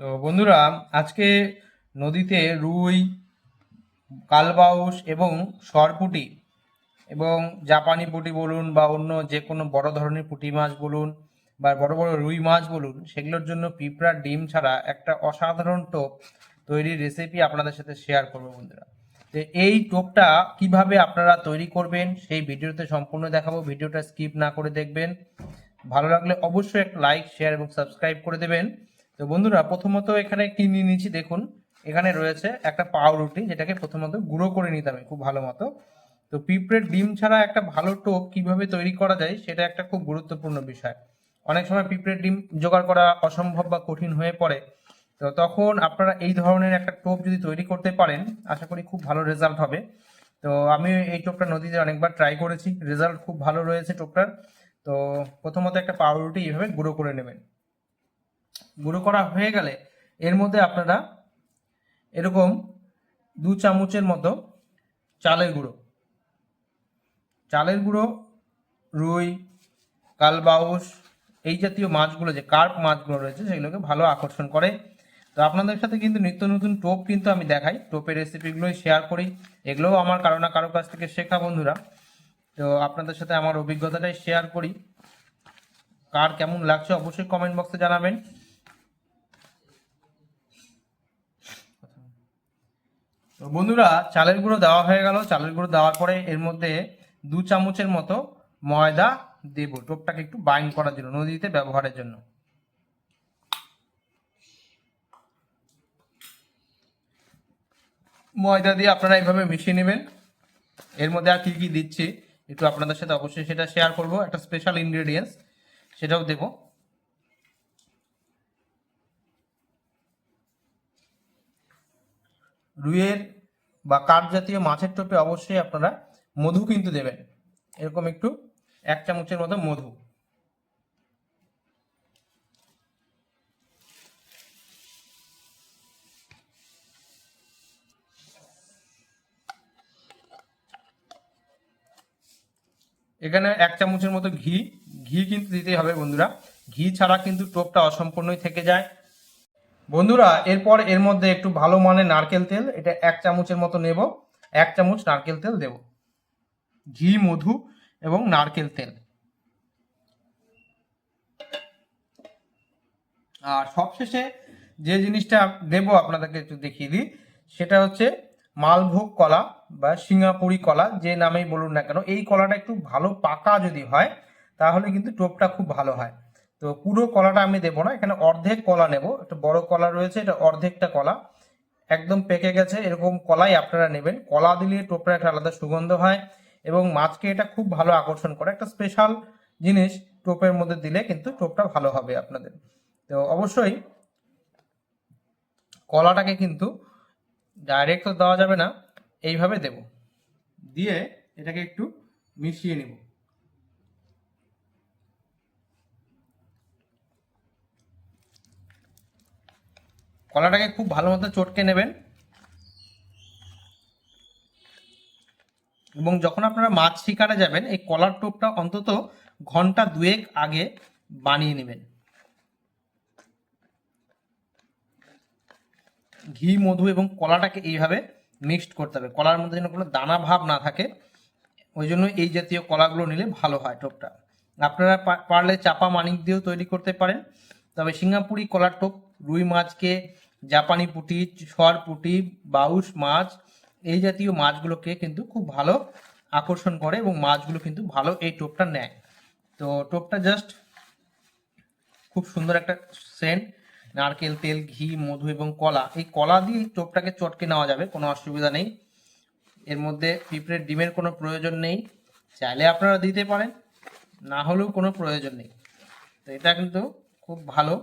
তো বন্ধুরা, আজকে নদীতে রুই, কালবাউস এবং সরপুটি এবং জাপানি পুঁটি বলুন বা অন্য যে কোনো বড় ধরনের পুঁটি মাছ বলুন বা বড় বড় রুই মাছ বলুন, সেগুলোর জন্য পিঁপড়ার ডিম ছাড়া একটা অসাধারণ টোপ তৈরির রেসিপি আপনাদের সাথে শেয়ার করব বন্ধুরা। তো এই টোপটা কীভাবে আপনারা তৈরি করবেন, সেই ভিডিওতে সম্পূর্ণ দেখাবো, ভিডিওটা স্কিপ না করে দেখবেন। ভালো লাগলে অবশ্যই একটা লাইক শেয়ার এবং সাবস্ক্রাইব করে দেবেন। তো বন্ধুরা, প্রথমত এখানে কি নিয়ে নিচ্ছি দেখুন। এখানে রয়েছে একটা পাউরুটি, যেটাকে প্রথমত গুঁড়ো করে নিতে হবে খুব ভালো মতো। তো পিঁপড়ের ডিম ছাড়া একটা ভালো টোপ কীভাবে তৈরি করা যায়, সেটা একটা খুব গুরুত্বপূর্ণ বিষয়। অনেক সময় পিঁপড়ের ডিম জোগাড় করা অসম্ভব বা কঠিন হয়ে পড়ে। তো তখন আপনারা এই ধরনের একটা টোপ যদি তৈরি করতে পারেন, আশা করি খুব ভালো রেজাল্ট হবে। তো আমি এই টোপটা নদীতে অনেকবার ট্রাই করেছি, রেজাল্ট খুব ভালো রয়েছে টোপটার তো প্রথমত একটা পাউরুটি এইভাবে গুঁড়ো করে নেবেন। গুঁড়ো করা হয়ে গেলে এর মধ্যে আপনারা এরকম দু চামচের মতো চালের গুঁড়ো। চালের গুঁড়ো, রুই, কালবাউস, এই জাতীয় মাছগুলো যে কার্প মাছগুলো রয়েছে সেগুলোকে ভালো আকর্ষণ করে। তো আপনাদের সাথে কিন্তু নিত্য নতুন টোপ কিন্তু আমি দেখাই। টোপের রেসিপিগুলোই শেয়ার করি। এগুলোও আমার কারও না কারও কাছ থেকে শেখা বন্ধুরা। তো আপনাদের সাথে আমার অভিজ্ঞতাটাই শেয়ার করি। কার কেমন লাগছে অবশ্যই কমেন্ট বক্সে জানাবেন। তো বন্ধুরা, চালের গুঁড়ো দেওয়া হয়ে গেল। চালের গুঁড়ো দেওয়ার পরে এর মধ্যে দু চামচের মতো ময়দা দেব, টোপটাকে একটু বাইন্ড করার জন্য, নদীতে ব্যবহারের জন্য। ময়দা দিয়ে আপনারা এইভাবে মিশিয়ে নেবেন। এর মধ্যে আর কি কি দিচ্ছি, একটু আপনাদের সাথে অবশ্যই সেটা শেয়ার করব। একটা স্পেশাল ইনগ্রেডিয়েন্টস সেটাও দেব। রুইয়ের বা কাঠ জাতীয় মাছের টোপে অবশ্যই আপনারা মধু কিন্তু দেবেন। এরকম একটু এক চামচের মতো মধু। এখানে এক চামচের মতো ঘি। ঘি কিন্তু দিতেই হবে বন্ধুরা। ঘি ছাড়া কিন্তু টোপটা অসম্পূর্ণই থেকে যায়। বন্ধুরা, এরপর এর মধ্যে একটু ভালো মানের নারকেল তেল, এটা এক চামচের মতো নেব, এক চামচ নারকেল তেল দেব। ঘি, মধু এবং নারকেল তেল। আর সবশেষে যে জিনিসটা দেব আপনাদেরকে একটু দেখিয়ে দিই, সেটা হচ্ছে মালভোগ কলা বা সিঙ্গাপুরি কলা, যে নামেই বলুন না কেন, এই কলাটা একটু ভালো পাকা যদি হয়, তাহলে কিন্তু টোপটা খুব ভালো হয়। তো পুরো কলাটা আমি দেবো না, এখানে অর্ধেক কলা নেব। একটা বড় কলা রয়েছে, এটা অর্ধেকটা কলা। একদম পেকে গেছে, এরকম কলাই আপনারা নেবেন। কলা দিলে টোপটা একটা আলাদা সুগন্ধ হয় এবং মাছকে এটা খুব ভালো আকর্ষণ করে। একটা স্পেশাল জিনিস টোপের মধ্যে দিলে কিন্তু টোপটা ভালো হবে আপনাদের। তো অবশ্যই কলাটাকে কিন্তু ডাইরেক্ট তো দেওয়া যাবে না, এইভাবে দেব। দিয়ে এটাকে একটু মিশিয়ে নিব। কলাটাকে খুব ভালো মতো চটকে নেবেন। এবং যখন আপনারা মাছ শিকারে যাবেন, এই কলার টোপটা অন্তত ঘণ্টা দুয়েক আগে বানিয়ে নেবেন। ঘি, মধু এবং কলাটাকে এইভাবে মিক্সড করতে হবে। কলার মধ্যে যেন কোনো দানা ভাব না থাকে, ওই জন্য এই জাতীয় কলাগুলো নিলে ভালো হয় টোপটা। আপনারা পারলে চাপা মানিক দিয়েও তৈরি করতে পারেন। তবে সিঙ্গাপুরি কলার টোপ, রুই মাছকে জাপানি পুঁটি সর পুঁটি বাউস মাছ, এই জাতীয় মাছগুলোকে কিন্তু খুব ভালো আকর্ষণ করে এবং মাছগুলো কিন্তু ভালো এই টোপটা নেয়। তো টোপটা জাস্ট খুব সুন্দর একটা সেন্ট নারকেল, তেল, ঘি, মধু এবং কলা। এই কলা দিয়ে টোপটাকে চটকে নেওয়া যাবে, কোনো অসুবিধা নেই। এর মধ্যে পিঁপড়ের ডিমের কোনো প্রয়োজন নেই। চাইলে আপনারা দিতে পারেন, না হলেও কোনো প্রয়োজন নেই। তো এটা কিন্তু খুব ভালো